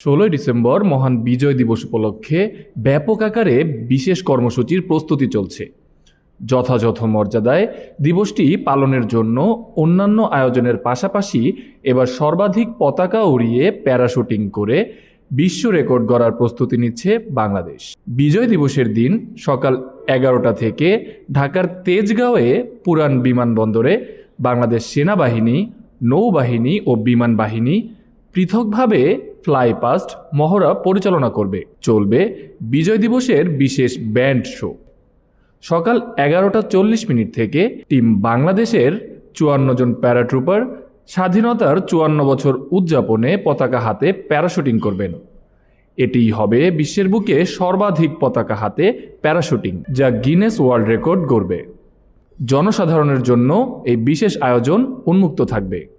ষোলোই ডিসেম্বর মহান বিজয় দিবস উপলক্ষে ব্যাপক আকারে বিশেষ কর্মসূচির প্রস্তুতি চলছে। যথাযথ মর্যাদায় দিবসটি পালনের জন্য অন্যান্য আয়োজনের পাশাপাশি এবার সর্বাধিক পতাকা উড়িয়ে প্যারাশুটিং করে বিশ্ব রেকর্ড গড়ার প্রস্তুতি নিচ্ছে বাংলাদেশ। বিজয় দিবসের দিন সকাল এগারোটা থেকে ঢাকার তেজগাঁওয়ে পুরান বিমানবন্দরে বাংলাদেশ সেনাবাহিনী, নৌবাহিনী ও বিমান বাহিনী পৃথকভাবে ফ্লাই পাস্ট মহড়া পরিচালনা করবে। চলবে বিজয় দিবসের বিশেষ ব্যান্ড শো। সকাল এগারোটা চল্লিশ মিনিট থেকে টিম বাংলাদেশের চুয়ান্ন জন প্যারাট্রুপার স্বাধীনতার চুয়ান্ন বছর উদযাপনে পতাকা হাতে প্যারাশুটিং করবেন। এটিই হবে বিশ্বের বুকে সর্বাধিক পতাকা হাতে প্যারাশুটিং যা গিনেস ওয়ার্ল্ড রেকর্ড গড়বে। জনসাধারণের জন্য এই বিশেষ আয়োজন উন্মুক্ত থাকবে।